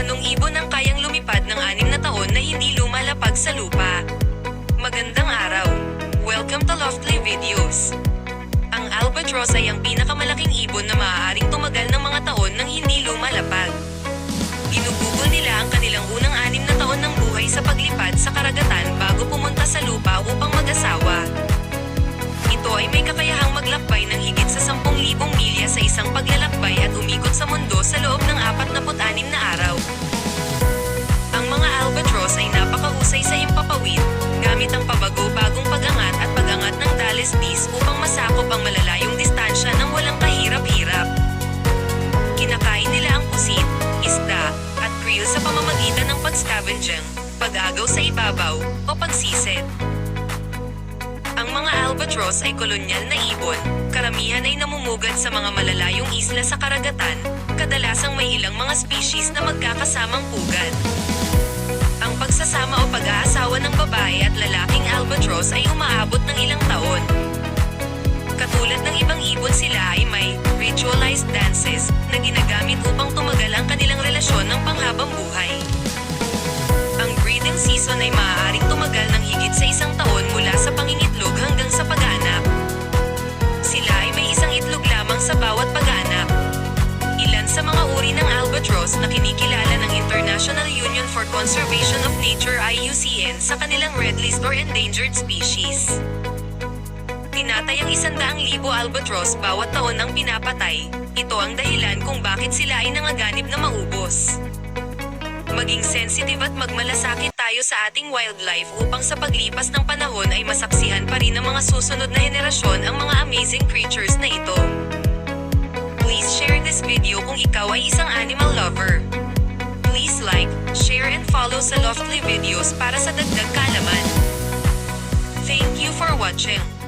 Anong ibon ang kayang lumipad ng anim na taon na hindi lumalapag sa lupa? Magandang araw. Welcome to Loftly Videos. Ang albatross ay ang pinakamalaking ibon na maaaring tumagal ng mga taon nang hindi lumalapag. Ginugugol nila ang kanilang unang anim na taon ng buhay sa paglipad sa karagatan bago pumunta sa lupa upang mag-asawa. Ito ay may kakayahang maglakbay ng higit sa 10,000 milya sa isang paglalakbay at umikot sa mundo sa loob ng 46 Dis upang masakop ang malalayong distansya ng walang kahirap-hirap. Kinakain nila ang pusit, isda, at krill sa pamamagitan ng pag-scavenging, pag-agaw sa ibabaw, o pagsisid. Ang mga albatross ay kolonyal na ibon, karamihan ay namumugad sa mga malalayong isla sa karagatan, kadalasang may ilang mga species na magkakasamang pugad. Ang pagsasama o pag-aasawa ng babae at lalaking albatross ay umaabot ng ilang taon. Katulad ng ibang ibon sila ay may ritualized dances na ginagamit upang tumagal ang kanilang relasyon ng panghabang buhay. Ang breeding season ay maaaring tumagal ng higit sa isang taon mula sa pangingitlog hanggang sa pag-anak. Sila ay may isang itlog lamang sa bawat pag-anak. Ilan sa mga uri ng albatross na kinikilala ng International Union for Conservation of Nature IUCN sa kanilang Red List or Endangered Species. Tinatayang isandaang libo albatross bawat taon ang pinapatay. Ito ang dahilan kung bakit sila ay nangaganib na maubos. Maging sensitive at magmalasakit tayo sa ating wildlife upang sa paglipas ng panahon ay masaksihan pa rin ng mga susunod na henerasyon ang mga amazing creatures na ito. Please share this video kung ikaw ay isang animal lover. Follow sa Loftly Videos para sa dagdag kaalaman. Thank you for watching.